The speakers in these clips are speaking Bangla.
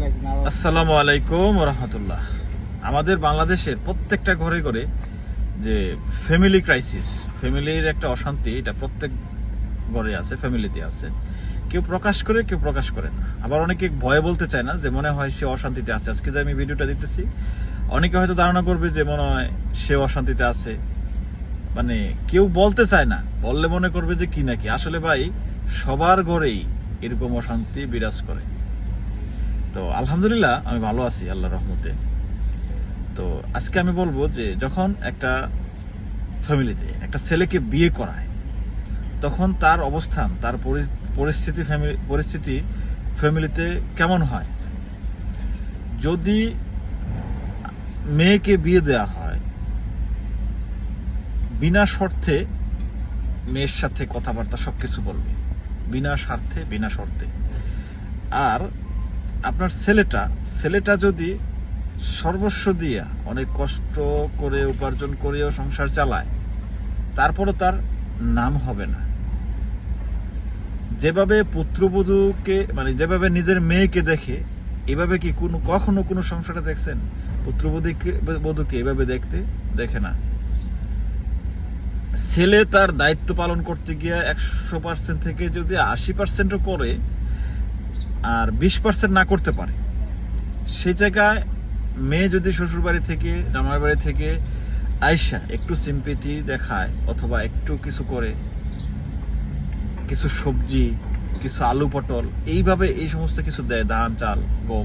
আসসালামু। আলাইকুম রহমতুল্লাহ আমাদের বাংলাদেশের প্রত্যেকটা ঘরে ঘরে যে ফ্যামিলি ক্রাইসিস ফ্যামিলির একটা অশান্তি, এটা প্রত্যেক ঘরে আছে ফ্যামিলিতে আছে। কেউ প্রকাশ করে, কেউ প্রকাশ করে না। আবার অনেকে ভয়ে বলতে চায় না যে মনে হয় সে অশান্তিতে আছে। আজকে যে আমি ভিডিওটা দিতেছি, অনেকে হয়তো ধারণা করবে যে মনে হয় সে অশান্তিতে আছে। মানে কেউ বলতে চায় না। বললে মনে করবে যে কি নাকি? আসলে ভাই, সবার ঘরেই এরকম অশান্তি বিরাজ করে। তো আলহামদুলিল্লাহ, আমি ভালো আছি আল্লাহ রহমতে। তো আজকে আমি বলব যে, যখন একটা ফ্যামিলিতে একটা ছেলেকে বিয়ে করায়, তখন তার অবস্থান, তার পরিস্থিতি ফ্যামিলি, পরিস্থিতি ফ্যামিলিতে কেমন হয়? যদি মেয়েকে বিয়ে দেওয়া হয়, বিনা শর্তে মেয়ের সাথে কথাবার্তা সবকিছু বলবে। বিনা স্বার্থে, বিনা শর্তে। আর আপনার ছেলেটা ছেলেটা যদি সর্বস্ব দিয়া অনেক কষ্ট করে উপার্জন করেও সংসার চালায়, তারপরও তার নাম হবে না। যেভাবে পুত্রবধূকে মানে যেভাবে নিজের মেয়েকে দেখে, এভাবে কি কোনো, কখনো কোনো সংসারে দেখছেন? পুত্রবধূকে বধূকে এভাবে দেখতে দেখে না। ছেলে তার দায়িত্ব পালন করতে গিয়ে একশো পার্সেন্ট থেকে যদি আশি পার্সেন্টও করে আর বিশ পার্সেন্ট না করতে পারে। সেই জায়গায় মেয়ে যদি শ্বশুর বাড়ি থেকে জামার বাড়ি থেকে আয়সা একটু সিম্পিটি দেখায় অথবা একটু কিছু করে, কিছু সবজি, কিছু আলু পটল, এইভাবে এই সমস্ত কিছু দেয়, ধান, চাল, গম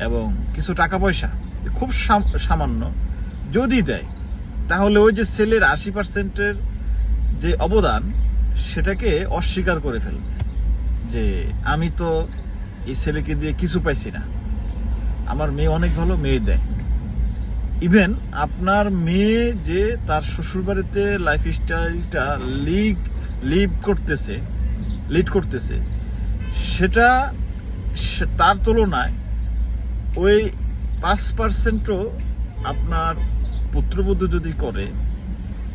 এবং কিছু টাকা পয়সা খুব সাম- সামান্য যদি দেয়, তাহলে ওই যে ছেলের আশি পার্সেন্টের যে অবদান, সেটাকে অস্বীকার করে ফেলবে যে, আমি তো এই ছেলেকে দিয়ে কিছু পাইছি না। আমার মেয়ে অনেক ভালো মেয়ে দেয়। ইভেন আপনার মেয়ে যে তার শ্বশুরবাড়িতে লাইফ স্টাইলটা লিগ লিভ করতেছে লিড করতেছে, সেটা তার তুলনায় ওই পাঁচ পার্সেন্টও আপনার পুত্রবধূ যদি করে,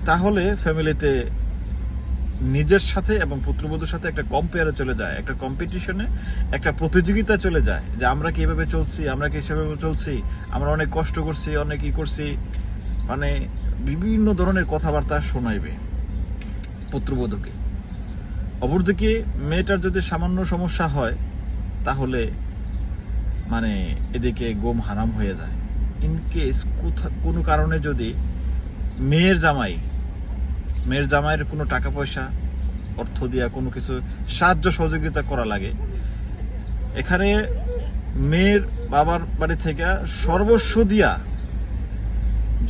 তাহলে ফ্যামিলিতে নিজের সাথে এবং পুত্রবধূর সাথে একটা কম্পেয়ারে চলে যায়, একটা কম্পিটিশনে একটা প্রতিযোগিতা চলে যায়, যে আমরা কীভাবে চলছি, আমরা কি সেভাবে চলছি, আমরা অনেক কষ্ট করছি, অনেক ই করছি। মানে বিভিন্ন ধরনের কথাবার্তা শোনাইবে পুত্রবধূকে। অপরদিকে মেয়েটার যদি সামান্য সমস্যা হয়, তাহলে মানে এদিকে গোম হারাম হয়ে যায়। ইন কেস কোনো কারণে যদি মেয়ের জামাই মেয়ের জামাইয়ের কোনো টাকা পয়সা, অর্থ দিয়া কোনো কিছু, সাহায্য সহযোগিতা করা লাগে। এখানে মেয়ের বাবার বাড়ি থেকে সর্বস্ব দিয়া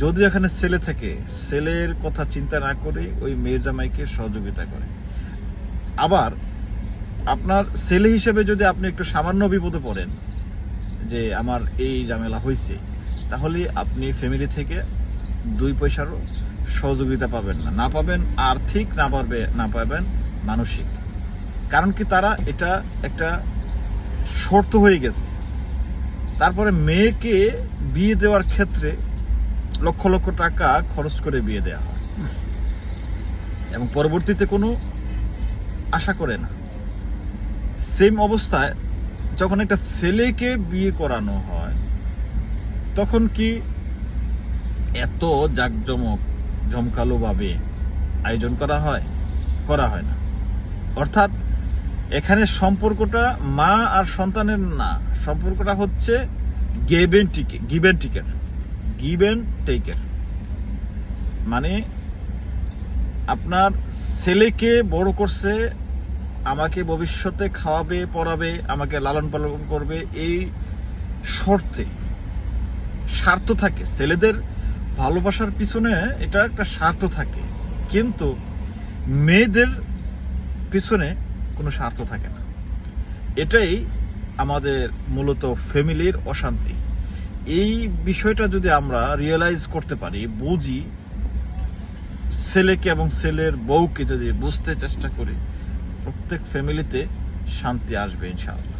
যদি এখানে ছেলে থাকে, ছেলের কথা চিন্তা না করে ওই মেয়ের জামাইকে সহযোগিতা করে। আবার আপনার ছেলে হিসেবে যদি আপনি একটু সামান্য বিপদে পড়েন, যে আমার এই ঝামেলা হয়েছে তাহলে আপনি ফ্যামিলি থেকে দুই পয়সারও সহযোগিতা পাবেন না। না পাবেন আর্থিক, না পারবে, না পাবেন মানসিক। কারণ কি তারা এটা একটা শর্ত হয়ে গেছে। তারপরে মেয়েকে বিয়ে দেওয়ার ক্ষেত্রে লক্ষ লক্ষ টাকা খরচ করে বিয়ে দেওয়া হয়। এবং পরবর্তীতে কোনো আশা করে না। সেম অবস্থায় যখন একটা ছেলেকে বিয়ে করানো হয়, তখন কি এত জাঁকজমক জমকালো ভাবে আয়োজন করা হয় করা হয় না। অর্থাৎ এখানে সম্পর্কটা মা আর সন্তানের না, সম্পর্কটা হচ্ছে গেবেন টিকে গিভেন টিকের গিভেন টেকের মানে আপনার ছেলেকে বড় করছে, আমাকে ভবিষ্যতে খাওয়াবে, পড়াবে, আমাকে লালন পালন করবে, এই শর্তে স্বার্থ থাকে। ছেলেদের ভালোবাসার পিছনে এটা একটা স্বার্থ থাকে। কিন্তু মেয়েদের পিছনে কোনো স্বার্থ থাকে না। এটাই আমাদের মূলত ফ্যামিলির অশান্তি। এই বিষয়টা যদি আমরা রিয়েলাইজ করতে পারি, বুঝি, ছেলেকে এবং ছেলের বউকে যদি বুঝতে চেষ্টা করি, প্রত্যেক ফ্যামিলিতে শান্তি আসবে ইনশাআল্লাহ।